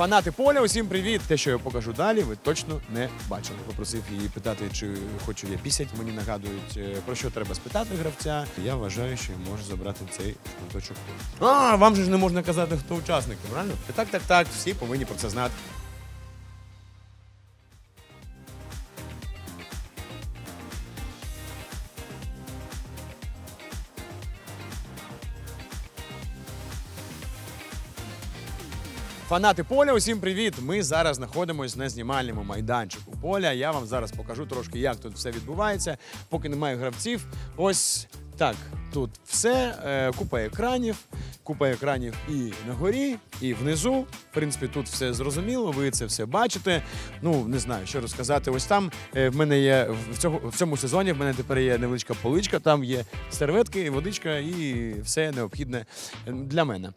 Фанати поля, усім привіт! Те, що я покажу далі, ви точно не бачили. Попросив її питати, чи хочу я пісять. Мені нагадують, е, про що треба спитати гравця. Я вважаю, що я можу забрати цей шматочок. А, вам же ж не можна казати, хто учасник, правильно? Так, так, так, всі повинні про це знати. Фанати поля, усім привіт! Ми зараз знаходимося на знімальному майданчику поля. Я вам зараз покажу трошки, як тут все відбувається. Поки немає гравців. Ось так. Тут все, е, купа екранів, купа екранів і на горі, і внизу. В принципі, тут все зрозуміло. Ви це все бачите. Ну не знаю, що розказати. Ось там е, в мене є в цього в цьому сезоні. В мене тепер є невеличка поличка. Там є серветки, водичка і все необхідне для мене.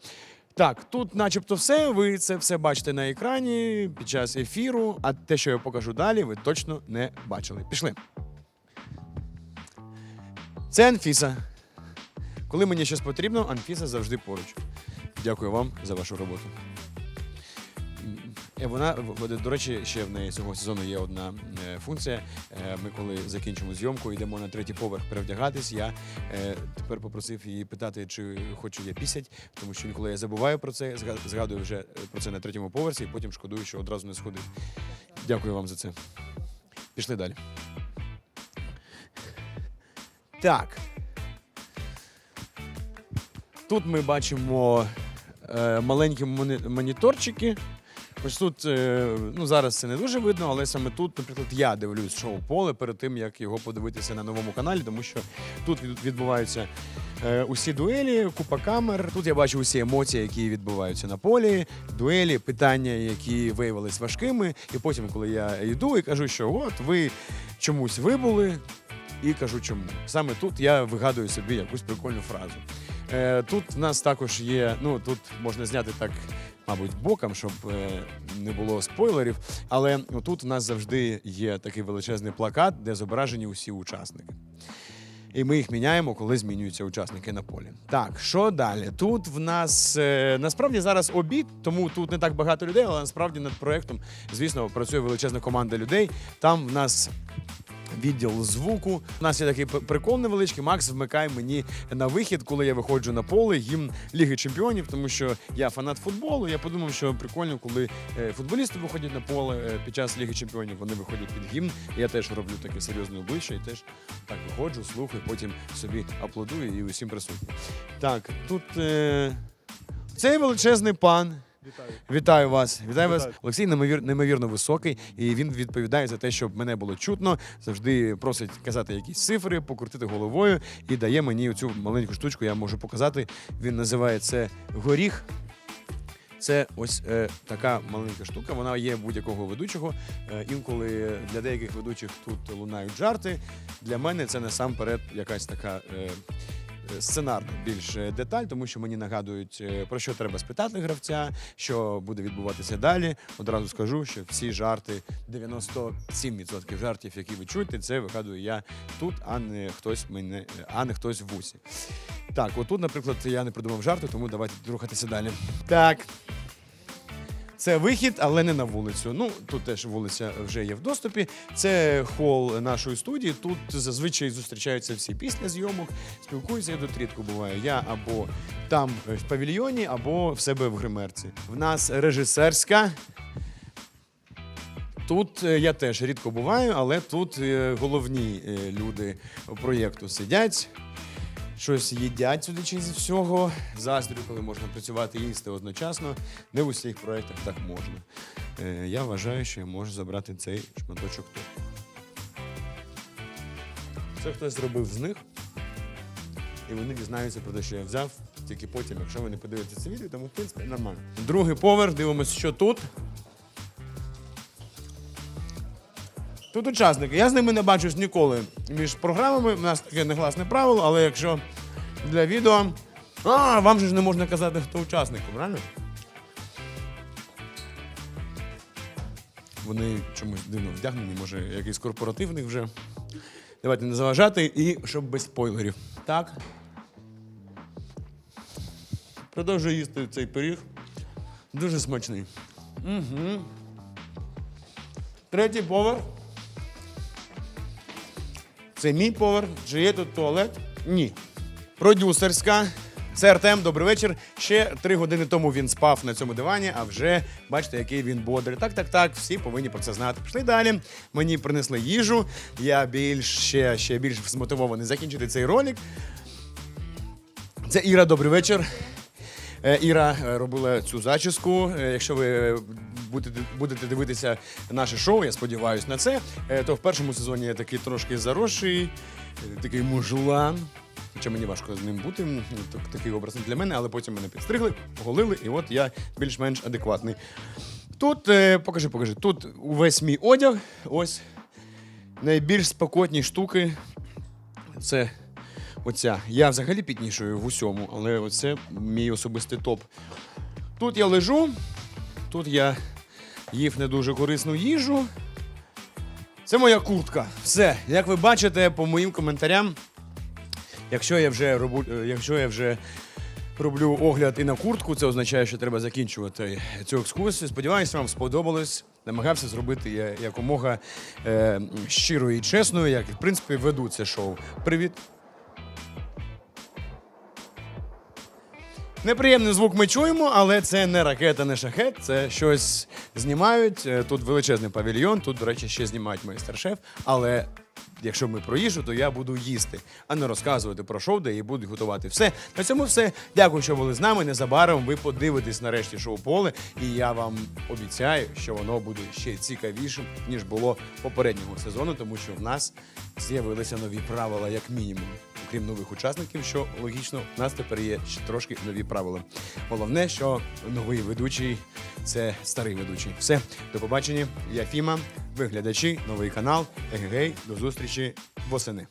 Так, тут, начебто, все. Ви це все бачите на екрані під час ефіру. А те, що я покажу далі, ви точно не бачили. Пішли. Це Анфіса. Коли мені щось потрібно, Анфіса завжди поруч. Дякую вам за вашу роботу. Е, Вона, до речі, ще в неї цього сезону є одна е, функція. Е, Ми, коли закінчимо зйомку, йдемо на третій поверх перевдягатись. Я тепер попросив її питати, чи хочу я пісять, тому що інколи я забуваю про це, згадую вже про це на третьому поверсі, і потім шкодую, що одразу не сходив. Дякую вам за це. Пішли далі. Так. Тут ми бачимо маленькі моніторчики. Ось тут, е, ну зараз це не дуже видно, але саме тут, наприклад, я дивлюсь шоу поле перед тим, як його подивитися на новому каналі, тому що тут відбуваються е, усі дуелі, купа камер. Тут я бачу усі емоції, які відбуваються на полі, дуелі, питання, які виявились важкими. І потім, коли я йду і кажу, що от ви чомусь вибули, і кажу чому. Саме тут я вигадую собі якусь прикольну фразу. Е, тут в нас також є, ну тут можна зняти так, мабуть, боком, щоб е, не було спойлерів. Але тут в нас завжди є такий величезний плакат, де зображені усі учасники. І ми їх міняємо, коли змінюються учасники на полі. Так, що далі? Тут в нас е, насправді зараз обід, тому тут не так багато людей, але насправді над проектом, звісно, працює величезна команда людей. Там в нас відділ звуку. У нас є такий прикол невеличкий. Макс вмикає мені на вихід, коли я виходжу на поле, гімн Ліги Чемпіонів, тому що я фанат футболу. Я подумав, що прикольно, коли е, футболісти виходять на поле е, під час Ліги Чемпіонів, вони виходять під гімн. Я теж роблю таке серйозне обличчя і теж так виходжу, слухаю, потім собі аплодую і усім присутнім. Так, тут е, цей величезний пан. Вітаю. Вітаю вас. Вітаю вас. Олексій неймовір, неймовірно високий, і він відповідає за те, щоб мене було чутно. Завжди просить казати якісь цифри, покрутити головою і дає мені цю маленьку штучку. Я можу показати. Він називає це горіх. Це ось е, така маленька штука. Вона є будь-якого ведучого. Е, інколи для деяких ведучих тут лунають жарти. Для мене це насамперед якась така. Е, е, Сценарна більш е, деталь, тому що мені нагадують, е, про що треба спитати гравця, що буде відбуватися далі. Одразу скажу, що всі жарти, 97% жартів, які ви чуєте, це вигадую я тут, а не хтось мене, а не хтось в вусі. Так, отут, наприклад, я не придумав жарти, тому давайте рухатися далі. Так. Це вихід, але не на вулицю. Ну тут теж вулиця вже є в доступі. Це хол нашої студії. Тут зазвичай зустрічаються всі після зйомок, спілкуються. Я тут рідко буваю. Я або там е, в павільйоні, або в себе в гримерці. В нас режисерська. Тут е, я теж рідко буваю, але тут е, головні люди проєкту сидять. Щось їдять, судячи зі всього. Заздрю, коли можна працювати і їсти одночасно. Не в усіх проєктах так можна. Е, я вважаю, що я можу забрати цей шматочок тут. Це хтось зробив з них, і вони дізнаються про те, що я взяв тільки потім, якщо ви не подивитеся це відео, тому в принципі нормально. Другий поверх, дивимося, що тут. Тут учасники. Я з ними не бачусь ніколи між програмами. У нас таке негласне правило, але якщо для відео. А, вам же ж не можна казати, хто учасник, правильно? Вони чомусь дивно вдягнені, може, якийсь корпоративний вже. Давайте не заважати і щоб без спойлерів. Так. Продовжую їсти цей пиріг. Дуже смачний. Третій поверх. Це мій поверх. Чи є тут туалет? Ні. Продюсерська. Це Артем, добрий вечір. Ще три години тому він спав на цьому дивані, а вже бачите, який він бодрий. Так, так, так, всі повинні про це знати. Пішли далі. Мені принесли їжу. Я більш ще, ще більш змотивований закінчити цей ролик. Це Іра, добрий вечір. Е, Іра е, робила цю зачіску. Е, Якщо ви будете, будете дивитися наше шоу, я сподіваюся на це, то в першому сезоні я такий трошки заросший, такий мужлан. Хоча мені важко з ним бути, так- такий образ не для мене, але потім мене підстригли, оголили, і от я більш-менш адекватний. Тут, покажи, покажи, тут увесь мій одяг, ось найбільш спекотні штуки. Це оця. Я взагалі піднішую в усьому, але оце мій особистий топ. Тут я лежу, тут я їв не дуже корисну їжу. Це моя куртка. Все. Як ви бачите по моїм коментарям, якщо я вже роблю, якщо я вже роблю огляд і на куртку, це означає, що треба закінчувати цю екскурсію. Сподіваюся, вам сподобалось. Намагався зробити якомога е, щиро і чесною, як в принципі веду це шоу. Привіт. Неприємний звук ми чуємо, але це не ракета, не шахет, це щось знімають. Е, Тут величезний павільйон, тут, до речі, ще знімають майстер-шеф. Але якщо ми про їжу, то я буду їсти, а не розказувати про шоу, де її будуть готувати. Все. На цьому все. Дякую, що були з нами. Незабаром ви подивитесь нарешті шоу поле. І я вам обіцяю, що воно буде ще цікавішим, ніж було попереднього сезону, тому що в нас з'явилися нові правила, як мінімум. Окрім нових учасників, що логічно, у нас тепер є ще трошки нові правила. Головне, що новий ведучий це старий ведучий. Все, до побачення. Я Фіма, ви глядачі, новий канал. Егегей, до зустрічі восени.